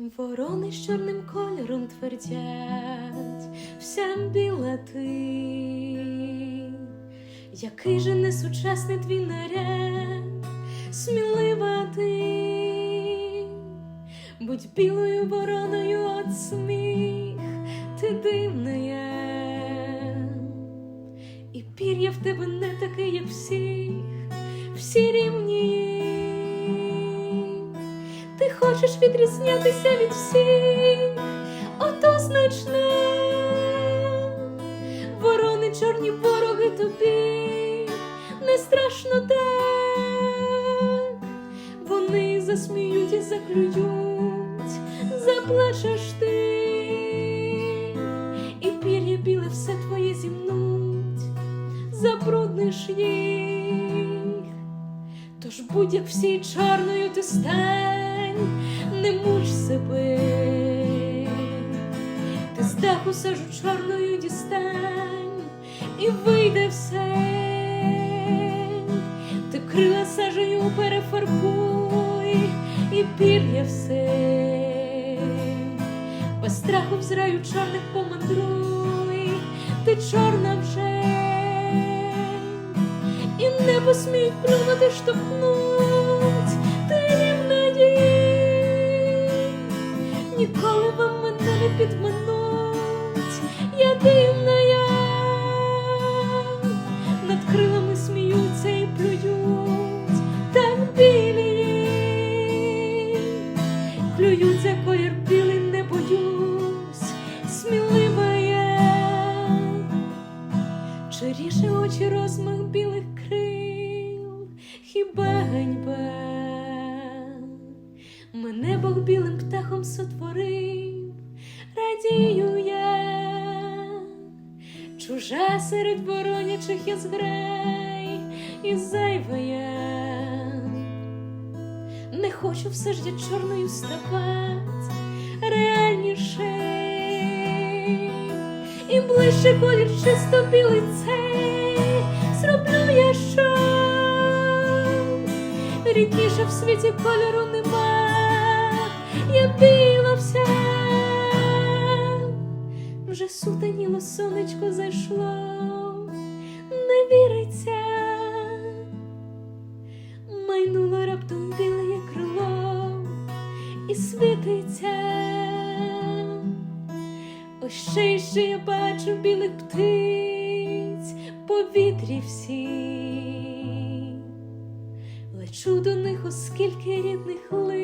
Ворони з чорним кольором твердять, вся біла ти, який же несучасний твій наряд, смілива ти, будь білою вороною от сміх, ти дивна я, і пір'я в тебе не таке, як всіх, всі рівні. Хочеш відрізнятися від всіх, ото значне. Ворони чорні вороги тобі, не страшно так. Вони засміють і заклюють, заплачеш ти, і пір'я біле все твоє зімнуть, забрудниш їх. Тож будь як всі чорною ти стань, не муч себе, ти з даху сажу чорною дістань, і вийде все, ти крила сажею перефарбуй, і пір'я все, без страху в зраю чорних помандруй, ти чорна вже. І не посміють плюнути штовхнуть Ніколи вам мене не підмануть, я дивна я. Над крилами сміються і плюють, так білі, клюються колір білий, не боюсь, смілива я. Чи ріже очі розмах білих крил, хіба ганьба? Мене Бог білим птахом сотворив, чужа серед воронячих я зграй і зайва. Не хочу все ж я чорною ставать, реальніше і ближче колір чисто білий цей. Зроблю я що? Рідніше в світі кольору сонечко зайшло, не віриться, майнуло раптом біле як крило і світиться. Ось ще й ще я бачу білих птиць, повітрі всі. Лечу до них, оскільки рідних лип